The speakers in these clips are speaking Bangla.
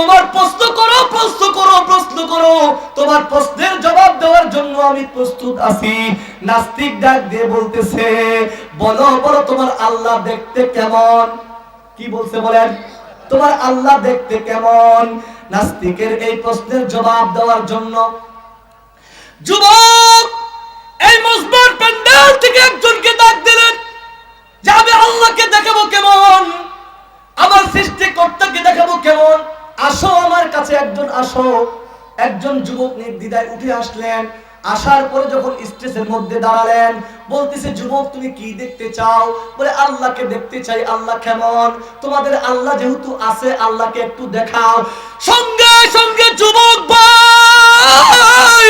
তোমার প্রশ্ন করো প্রশ্ন করো প্রশ্ন করো। তোমার প্রশ্নের জবাব দেওয়ার জন্য আমি প্রস্তুত আছি। নাস্তিক ডাক দিয়ে বলতেছে, বলো বলো, তোমার আল্লাহ দেখতে কেমন? কি বলছে বলেন? তোমার আল্লাহ দেখতে কেমন? নাস্তিকের এই প্রশ্নের জবাব দেওয়ার জন্য। যুবক, এই মসবার প্যান্ডেল থেকে একজনকে ডাক দিলেন। যে, আমি আল্লাহকে দেখাবো কেমন? আমার সৃষ্টিকর্তাকে দেখাবো কেমন? আসো আমার কাছে একজন আসো। একজন যুবক নির্দ্বিধায় উঠে আসলেন। আসার পরে যখন স্টেজের মধ্যে দাঁড়ালেন, বলতেছে, যুবক, তুমি কি দেখতে চাও? বলে, আল্লাহকে দেখতে চাই। আল্লাহ কেমন? তোমাদের আল্লাহ যেহেতু আছে, আল্লাহকে একটু দেখাও। সঙ্গে সঙ্গে যুবক ভাই,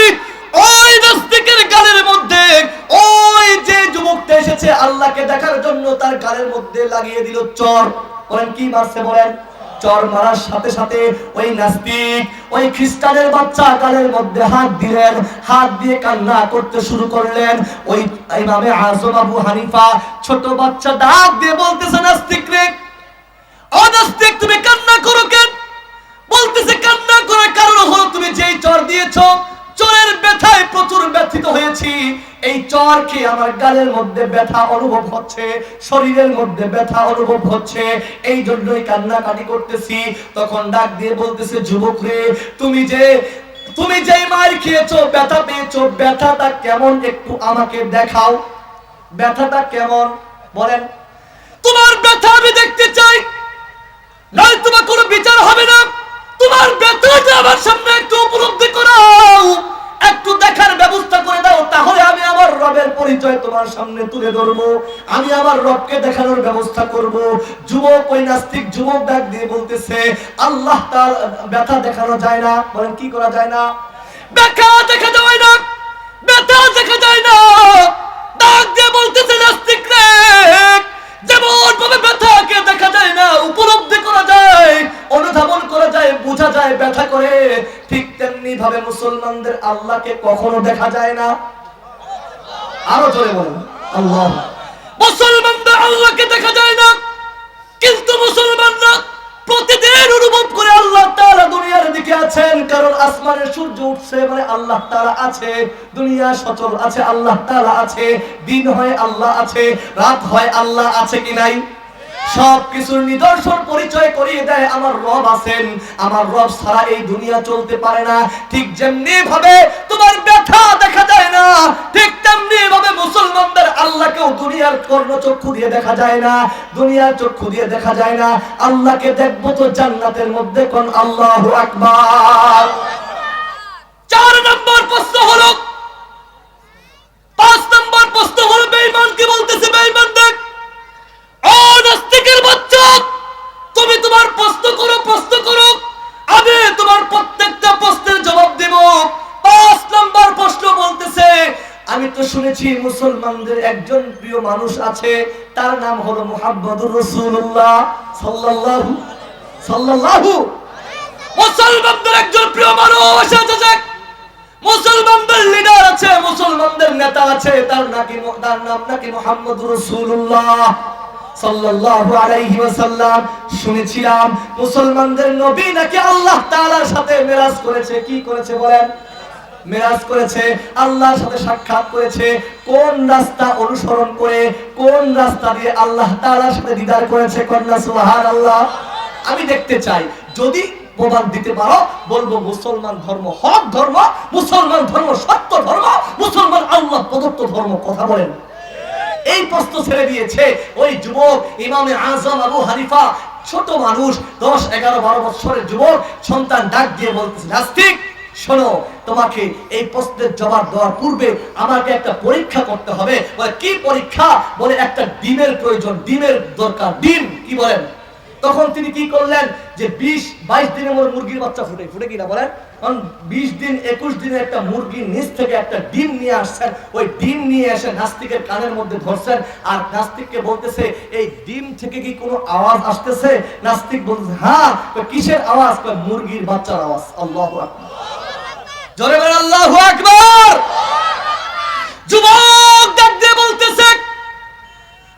ওই নাস্তিকের গালের মধ্যে, ওই যে যুবকটা এসেছে, আল্লাহকে দেখার জন্য তার গালের মধ্যে লাগিয়ে দিল চর। বলেন, কি মারছে, বলেন? চর মারার সাথে সাথে ওই নাস্তিক, ওই খ্রিস্টানের বাচ্চা গালের মধ্যে হাত দিলেন, হাত দিয়ে কান্না করতে শুরু করলেন। ওই ইমামে আজম আবু হানিফা ছোট বাচ্চা ডাক দিয়ে বলতেছে, নাস্তিক রে, ও নাস্তিক, তুমি কান্না করো কেন? বলতেছে, কান্না করার কারণ হলো তুমি যেই চর দিয়েছ, চরের ব্যথায় প্রচুর ব্যথিত হয়েছি। চর আমার গালের মধ্যে ব্যথা অনুভব হচ্ছে, শরীরের মধ্যে ব্যথা অনুভব হচ্ছে এই জন্যই কান্নাকাটি করতেছি। তখন ডাক দিয়ে বলতেছে, যুবক রে, তুমি যে, তুমি যেই মার খেয়েছো, ব্যথা পেয়েছ, ব্যথাটা কেমন একটু আমাকে দেখাও। ব্যথাটা কেমন? বলেন। তোমার ব্যথা আমি দেখতে চাই নয় তোমার কোনো বিচার তোমার সামনে তুলে ধরবো। আমি আমার রবকে দেখানোর ব্যবস্থা করব। যুবক ওই নাস্তিক যুবক ডাক দিয়ে বলতেছে, আল্লাহ তার ব্যথা দেখানো যায় না। বলেন, কি করা যায় না? ব্যথা দেখা যায় না। ব্যথা দেখা যায় না। ডাক দিয়ে বলতেছে নাস্তিক যেমন ভাবে ব্যথাকে দেখা যায় না, উপলব্ধি করা যায়, অনুধাবন করা যায়, বোঝা যায়, ব্যথা করে, ঠিক তেমনি ভাবে মুসলমানদের আল্লাহকে কখনো দেখা যায় না। আরও জোরে বলুন, আল্লাহ। মুসলমানদের আল্লাহকে দেখা যায় না, কিন্তু মুসলমানরা প্রতিদিন অনুভব করে আল্লাহ তাআলা দুনিয়ার দিকে আছেন, কারণ আসমানের সূর্য উঠছে মানে আল্লাহ তাআলা আছে, দুনিয়া সচল আছে, আল্লাহ তাআলা আছে, দিন হয় আল্লাহ আছে, রাত হয় আল্লাহ আছে কি নাই? সব কিছুর নিদর্শন পরিচয় করিয়ে দেয়, আমার রব আছেন, আমার রব ছাড়া এই দুনিয়া চলতে পারে না, ঠিক যেমনি ভাবে তোমার ব্যথা দেখা যায় না, ঠিক তেমনি ভাবে মুসলমানদের আল্লাহকেও দুনিয়ার কর্ণ চক্ষু দিয়ে দেখা যায় না, দুনিয়ার চক্ষু দিয়ে দেখা যায় না। আল্লাহকে দেখব তো জান্নাতের মধ্যে কোন আল্লাহ আকবার। তো শুনেছি মুসলমানদের একজন প্রিয় মানুষ আছে, তার নাম হলো মুহাম্মদুর রাসূলুল্লাহ সাল্লাল্লাহু সাল্লাল্লাহু। মুসলমানদের একজন প্রিয় মানুষ আছে মুসলমানদের লিডার আছে, মুসলমানদের নেতা আছে, তার নাকি তার নাম নাকি মোহাম্মদ রসুল্লাহ সাল্লাল্লাহু আলাইহি ওয়াসাল্লাম। শুনেছিলাম মুসলমানদের নবী নাকি আল্লাহ তাআলার সাথে মেরাজ করেছে, কি করেছে বলেন? মেরাজ করেছে, আল্লাহর সাথে সাক্ষাৎ করেছে, কোন রাস্তা অনুসরণ করে, কোন রাস্তা দিয়ে আল্লাহ তাআলার সাথে দিদার করেছে কন্যা সুবহানাল্লাহ? আমি দেখতে চাই, যদি প্রমাণ দিতে পারো, বলব মুসলমান ধর্ম হক ধর্ম, মুসলমান ধর্ম সত্য ধর্ম, মুসলমান আল্লাহ প্রদত্ত ধর্ম, কথা বলেন। এই প্রশ্ন ছেড়ে দিয়েছে ওই যুবক ইমামে আজম আবু হানিফা। ছোট মানুষ, দশ, এগারো, বারো বছরের যুবক, সন্তান ডাক দিয়ে বলতেছে, নাস্তিক শোনো, তোমাকে এই প্রশ্নের জবাব দেওয়ার পূর্বে আমাকে একটা পরীক্ষা করতে হবে। কি পরীক্ষা? বলে, একটা ডিমের প্রয়োজন, ডিমের দরকার, ডিম, কি বলেন? তখন তিনি কি করলেন? যে বিশ, বাইশ দিনের মধ্যে মুরগির বাচ্চা ফুটে ফুটে কিনা বলেন? কারণ বিশ দিন, একুশ দিনে একটা মুরগির নিচ থেকে একটা ডিম নিয়ে আসছেন। ওই ডিম নিয়ে এসে নাস্তিকের কানের মধ্যে ধরছেন। আর নাস্তিককে বলতেছে, এই ডিম থেকে কি কোনো আওয়াজ আসতেছে? নাস্তিক বলতেছে হ্যাঁ। কিসের আওয়াজ? মুরগির বাচ্চার আওয়াজ। আল্লাহ জোরে বলে আল্লাহ আকবার! যুবক ডাক দিয়ে বলতেছে,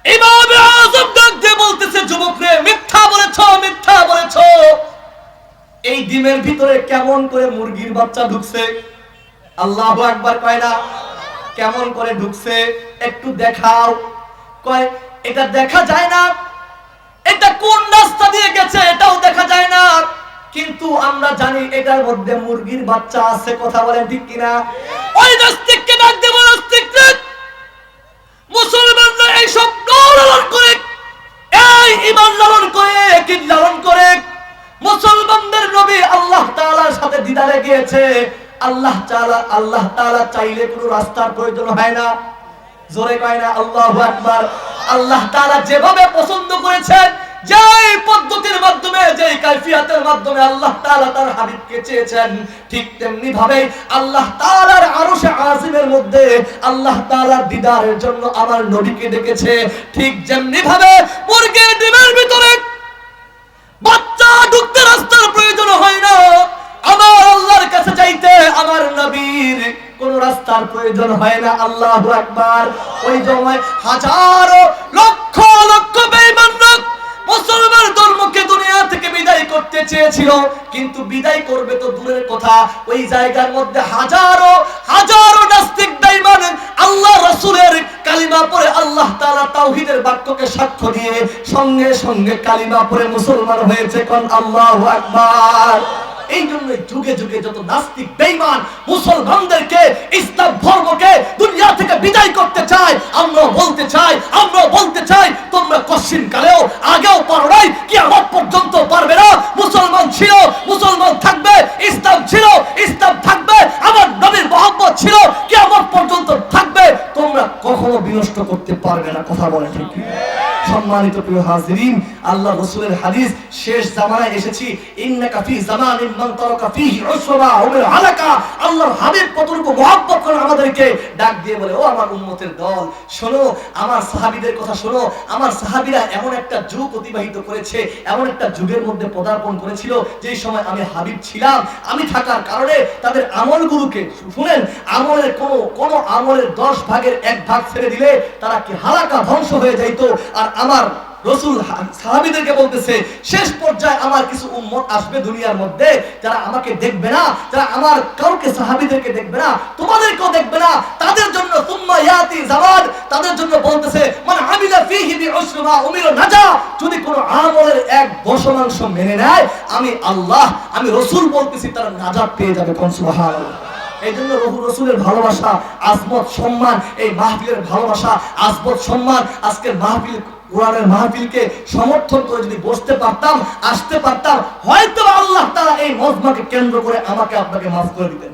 ইমামে আজম ডাক দিয়ে বলতেছে, যুবক রে, মিথ্যা বলেছ মিথ্যা বলেছ। এই ডিমের ভিতরে কেমন করে মুরগির বাচ্চা ঢুকছে? আল্লাহ একবার কয় না, কেমন করে ঢুকছে? একটু দেখাও। কয়, এটা দেখা যায় না, এটা কোন রাস্তা দিয়ে গেছে, এটাও দেখা যায় না। কিন্তু আমরা জানি এটার মধ্যে মুরগির বাচ্চা আছে, কথা বলেন ঠিক কিনা? ওই নাস্তিককে ডাক দেবো, নাস্তিক মুসলমানরা এই সব লালন করে, এই ইমান লালন করে কি লালন করে। মুসলমানদের নবী আল্লাহ তাআলার সাথে দিদারে গিয়েছে। আল্লাহ তাআলা আল্লাহ তাআলা চাইলে কোনো রাস্তার প্রয়োজন হয় না। জোরে কয় না, আল্লাহু আকবার। আল্লাহ তাআলা যেভাবে পছন্দ করেছেন যেই পদ্ধতির মাধ্যমে, যেই কাইফিয়াতের মাধ্যমে আল্লাহ তার হাবিবকে চেয়েছেন, ঠিক তেমনি ভাবে আল্লাহ আজিমের মধ্যে আল্লাহ দিদারের জন্য আমার ঠিক যেমনি ভাবে ডিমের ভিতরে বাচ্চা ঢুকতে রাস্তার প্রয়োজন হয় না। আমার আল্লাহর কাছে আমার নবীর কোন রাস্তার প্রয়োজন হয় না। আল্লাহু আকবার। ওই সময় হাজারো লক্ষ লক্ষ চেয়েছিল, কিন্তু বিদায় করবে তো দূরের কথা। ওই জায়গার মধ্যে হাজারো হাজারো নাস্তিক বেঈমান আল্লাহ রাসূলের কালিমা পড়ে আল্লাহ তাআলা তাওহীদের বাক্যকে সাক্ষ্য দিয়ে সঙ্গে সঙ্গে কালিমা পরে মুসলমান হয়েছে। কোন আল্লাহু আকবার। এই জন্য যুগে যুগে যত নাস্তিক, বেঈমান, মুসলমানদেরকে ইসলাম ধর্মকে দুনিয়া থেকে বিদায় করতে চায় আমরা বলতে চাই আমরা বলতে চাই, তোমরা কশিন কালেও আগেও পারো নাই কি আমার পর্যন্ত পারবে না মুসলমান ছিল, মুসলমান থাকবে, ইসলাম ছিল, ইসলাম থাকবে, আমার নবীর মোহাম্মদ ছিল কি আমার পর্যন্ত থাকবে তোমরা কখনো বিনষ্ট করতে পারবে না, কথা বলে ঠিক? সম্মানিত প্রিয় হাজিরিন আল্লাহ রসুলের হাদিস, শেষ জামানায় এসেছি। ইন্না কাফি জামানিন মান তারাকা ফিহি উসরা উমির হালাকা আল্লাহর হাবিব কতটুকু মহব্বত করে আমাদেরকে ডাক দিয়ে বলে, ও আমার উম্মতের দল, শোনো, আমার সাহাবীদের কথা শোনো, আমার সাহাবীরা এমন একটা যুগ অতিবাহিত করেছে, এমন একটা যুগের মধ্যে পদার্পণ করেছিল, যেই সময় আমি হাবিব ছিলাম, আমি থাকার কারণে তাদের আমলগুলোকে, শুনেন, আমলের কোনো কোনো আমলের দশ ভাগের এক ভাগ ছেড়ে দিলে তারা কি হালাকা ধ্বংস হয়ে যাইতো, আর আমার রসুল সাহাবিদেরকে বলতেছে, শেষ পর্যায়ে আমার কিছু উম্মত আসবে দুনিয়ার মধ্যে, যারা আমাকে দেখবে না, যারা আমার কাউকে সাহাবিদেরকে দেখবে না, তোমাদেরকেও দেখবে না, তাদের জন্য ইয়াতি তাদের জন্য বলতেছে আমিলা উমির নাজা যদি কোনো আমলের এক দশমাংশ মেনে নেয়, আমি আল্লাহ, আমি রসুল বলতেছি, তারা নাজাত পেয়ে যাবে কোন সুবহানাল্লাহ। এই জন্য রসুলের ভালোবাসা, আজমত সম্মান, এই মাহফিলের ভালোবাসা, আজমত সম্মান, আজকের মাহফিল কোরআনের মাহফিলকে সমর্থন করে যদি বসতে পারতাম, আসতে পারতাম হয়তো আল্লাহ তারা এই মজমাকে কেন্দ্র করে আমাকে আপনাকে মাফ করে দিতেন।